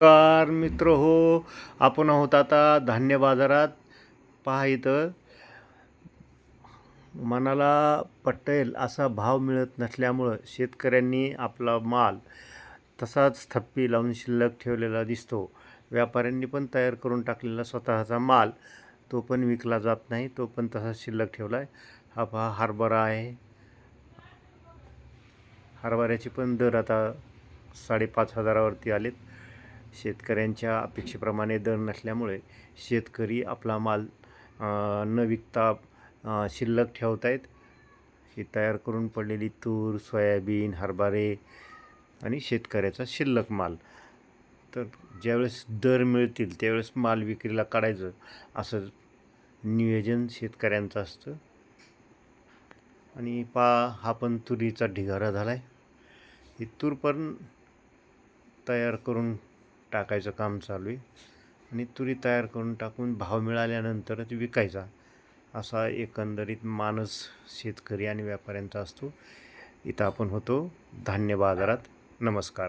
नमस्कार मित्र हो आपण आहोत आता धान्य बाजारात. पहा इथं मनाला पटेल असा भाव मिळत नसल्यामुळं शेतकऱ्यांनी आपला माल तसाच थप्पी लावून शिल्लक ठेवलेला दिसतो. व्यापाऱ्यांनी पण तयार करून टाकलेला स्वतःचा माल तो पण विकला जात नाही तो पण तसाच शिल्लक ठेवला आहे हा पहा हरभरा आहे. हरभऱ्याचे पण दर आता साडेपाच हजारावरती आलेत. शेतकऱ्यांच्या अपेक्षेप्रमाणे दर नसल्यामुळे शेतकरी आपला माल न विकता शिल्लक ठेवत आहेत ही तयार करून पडलेली तूर सोयाबीन हरभरे आणि शेतकऱ्याचा शिल्लक माल. तर ज्यावेळेस दर मिळतील त्यावेळेस माल विक्रीला काढायचं असं नियोजन शेतकऱ्यांचं असतं. आणि पा हा पण तुरीचा ढिगारा झाला आहे ही तूर पण तयार करून टाकायचं काम चालू आहे. आणि तुरी तयार करून टाकून भाव मिळाल्यानंतरच विकायचा. असा एकंदरीत मानस शेतकरी आणि व्यापाऱ्यांचा असतो. इथं आपण होतो. धान्य बाजारात नमस्कार.